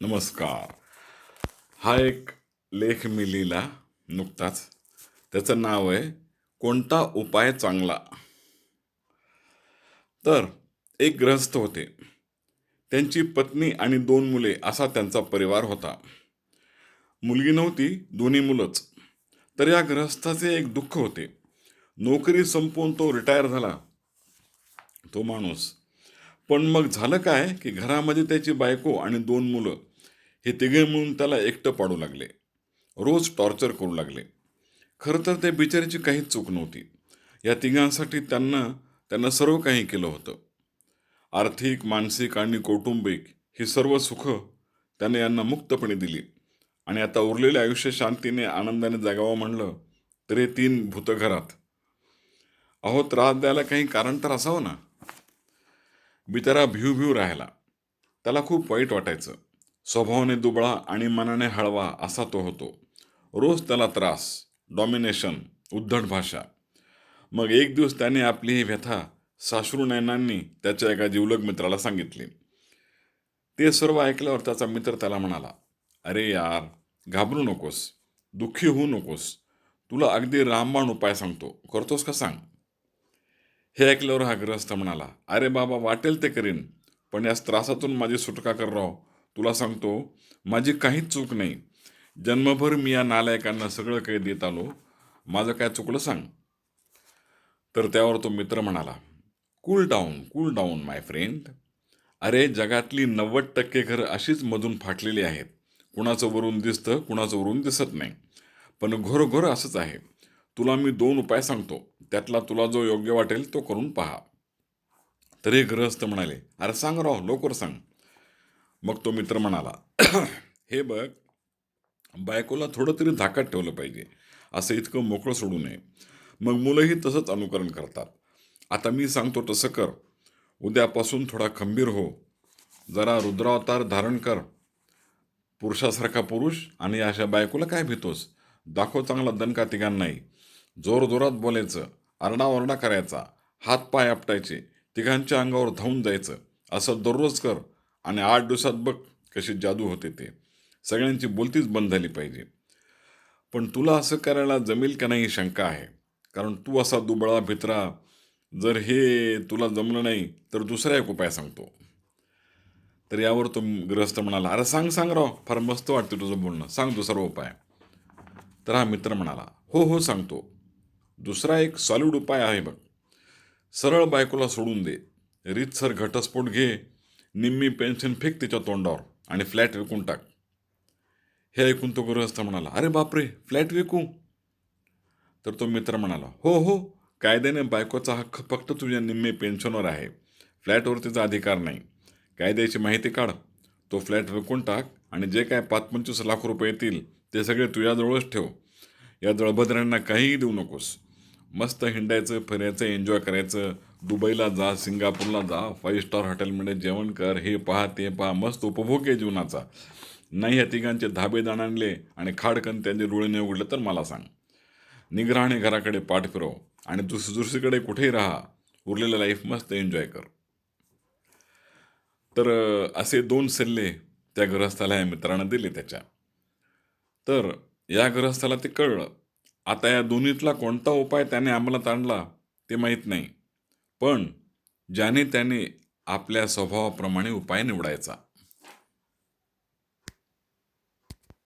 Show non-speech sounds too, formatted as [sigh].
नमस्कार. हा एक लेख मी लिहिला नुकताच. त्याचं नाव आहे कोणता उपाय चांगला? तर एक ग्रहस्थ होते. त्यांची पत्नी आणि दोन मुले असा त्यांचा परिवार होता. मुलगी नव्हती दोन्ही मुलंच. तर या ग्रहस्थाचे एक दुःख होते. नोकरी संपवून तो रिटायर झाला. तो माणूस. पण मग झालं काय की घरामध्ये त्याची बायको आणि दोन मुलं हे तिघे मिळून त्याला एकटं पाडू लागले. रोज टॉर्चर करू लागले. खरं तर त्या बिचारीची काहीच चूक नव्हती. या तिघांसाठी त्यांना त्यांना सर्व काही केलं होतं. आर्थिक मानसिक आणि कौटुंबिक ही सर्व सुखं त्याने यांना मुक्तपणे दिली. आणि आता उरलेले आयुष्य शांतीने आनंदाने जगावं म्हणलं तर हे तीन भूतघरात. अहो त्रास द्यायला काही कारण तर असावं ना? बिचारा भिव भिव राहायला त्याला खूप वाईट वाटायचं. स्वभावाने दुबळा आणि मनाने हळवा असा तो होतो. रोज त्याला त्रास डॉमिनेशन उद्धट भाषा. मग एक दिवस त्याने आपली ही व्यथा साश्रू नयनांनी त्याच्या एका जिवलग मित्राला सांगितली. ते सर्व ऐकल्यावर त्याचा मित्र त्याला म्हणाला अरे यार घाबरू नकोस दुःखी होऊ नकोस. तुला अगदी रामबाण उपाय सांगतो. करतोस का सांग? हे ऐकल्यावर हा ग्रहस्थ म्हणाला अरे बाबा वाटेल ते करीन पण या त्रासातून माझी सुटका कर राव. तुला सांगतो माझी काहीच चूक नाही. जन्मभर मी या नालायकांना सगळं काही देत आलो. माझं काय चुकलं सांग. तर त्यावर तो मित्र म्हणाला cool down cool down my friend अरे जगातली नव्वद टक्के घरं अशीच मधून फाटलेली आहेत. कुणाचं वरून दिसतं कुणाचं वरून दिसत नाही. पण घोर असंच आहे. तुला मी दोन उपाय सांगतो. त्यातला तुला जो योग्य वाटेल तो करून पहा. तरी गृहस्थ म्हणाले अरे सांग राव लवकर सांग. मग तो मित्र म्हणाला [clears throat] हे बघ बायकोला थोडं तरी धाकात ठेवलं पाहिजे असं इतकं मोकळं सोडू नये. मग मुलंही तसंच अनुकरण करतात. आता मी सांगतो तसं कर. उद्यापासून थोडा खंबीर हो. जरा रुद्रावतार धारण कर. पुरुषासारखा पुरुष आणि अशा बायकोला काय भीतोस? दाखव चांगला दणका तिघांनाही. जोरजोरात बोलायचं. आरडाओरडा करायचा. हात पाय आपटायचे. तिघांच्या अंगावर धावून जायचं. असं दररोज कर. आणि आठ दिवसात बघ कशी जादू होते ते. सगळ्यांची बोलतीच बंद झाली पाहिजे. पण तुला असं करायला जमेल का नाही ही शंका आहे. कारण तू असा दुबळा भित्रा जर हे तुला जमलं नाही तर दुसरा एक उपाय सांगतो. तर यावर तो ग्रस्त म्हणाला अरे सांग सांग राव फार मस्त वाटतं तुझं बोलणं. सांग दुसरा उपाय. तर हा मित्र म्हणाला हो हो सांगतो. दुसरा एक सॉलिड उपाय आहे बघ. सरळ बायकोला सोडून दे. रीतसर घटस्फोट घे. निम्मी पेन्शन फेक तिच्या तोंडावर आणि फ्लॅट विकून टाक. हे ऐकून तो गृहस्थ म्हणाला अरे बापरे फ्लॅट विकू? तर तो मित्र म्हणाला हो हो कायद्याने बायकोचा हक्क फक्त तुझ्या निम्मे पेन्शनवर आहे. फ्लॅटवर तिचा अधिकार नाही. कायद्याची माहिती काढ. तो फ्लॅट विकून टाक आणि जे काय पाच पंचवीस लाख रुपये येतील ते सगळे तुझ्याजवळच ठेव. या जळभद्रांना काहीही देऊ नकोस. मस्त हिंडायचं फिरायचं एन्जॉय करायचं दुबईला जा सिंगापूरला जा फाईव्ह स्टार हॉटेलमध्ये जेवण कर हे पहा ते पहा मस्त उपभोग आहे जीवनाचा. नाही या तिघांचे धाबे दाण आणले आणि खाडकन त्यांचे रुळणे उघडले तर मला सांग. निग्रहाने घराकडे पाठ फिरव आणि दुस दुसरीकडे कुठेही राहा. उरलेलं लाईफ मस्त एन्जॉय कर. तर असे दोन सल्ले त्या ग्रहस्थाला या मित्रानं दिले त्याच्या. तर या ग्रहस्थाला ते कळलं. आता या दोन्हीतला कोणता उपाय त्याने अंमलात आणला ते माहीत नाही. पण ज्याने त्याने आपल्या स्वभावाप्रमाणे उपाय निवडायचा.